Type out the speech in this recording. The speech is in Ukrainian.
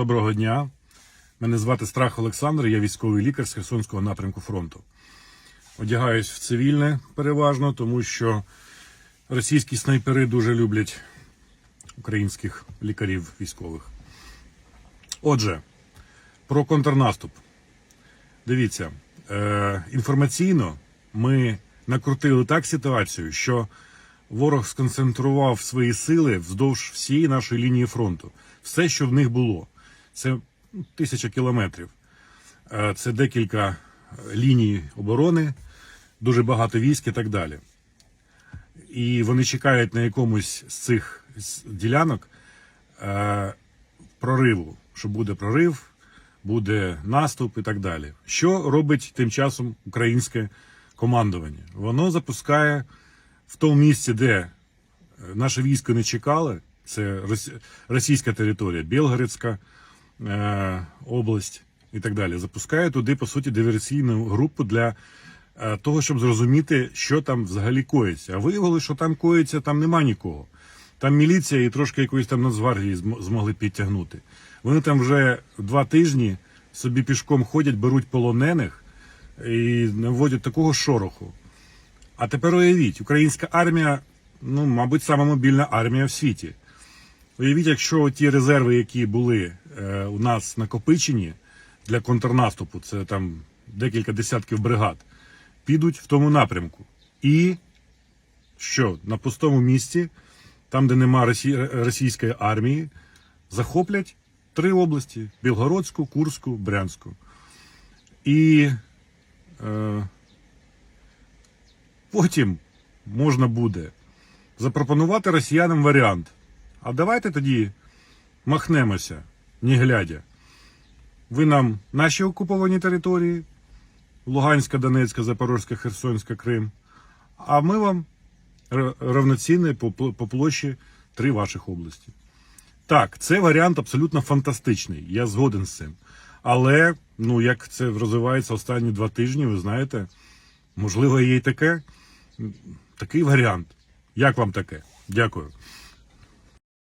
Доброго дня. Мене звати Страх Олександр, я військовий лікар з Херсонського напрямку фронту. Одягаюсь в цивільне переважно, тому що російські снайпери дуже люблять українських лікарів військових. Отже, про контрнаступ. Дивіться, е, інформаційно ми накрутили так ситуацію, що ворог сконцентрував свої сили вздовж всієї нашої лінії фронту. Все, що в них було, це тисяча кілометрів. Е, Це декілька е, ліній оборони, дуже багато військ і так далі. І вони чекають на якомусь з цих ділянок е, прориву, що буде прорив, буде наступ і так далі. Що робить тим часом українське командування? Воно запускає в тому місці, де наше військо не чекали, це російська територія, Білгородська область і так далі. Запускає туди, по суті, диверсійну групу для е, того, щоб зрозуміти, що там взагалі коїться. А виявилося, що там коїться, там нема нікого. Там міліція і трошки якоїсь там Нацгвардії змогли підтягнути. Вони там вже два тижні собі пішком ходять, беруть полонених і наводять такого шороху. А тепер уявіть, українська армія, ну, мабуть, сама мобільна армія в світі. Уявіть, якщо ті резерви, які були е, у нас накопичені для контрнаступу, це там декілька десятків бригад, підуть в тому напрямку. І що на пустому місці, там, де нема російської армії, захоплять три області: Білгородську, Курську, Брянську. І е, потім можна буде запропонувати росіянам варіант. А давайте тоді махнемося, не глядя. Ви нам наші окуповані території, Луганська, Донецька, Запорозька, Херсонська, Крим, а ми вам равноцінні по, по площі три ваших області. Так, це варіант абсолютно фантастичний, я згоден з цим. Але, ну, як це розвивається останні два тижні, ви знаєте, можливо, є й таке, такий варіант. Як вам таке? Дякую.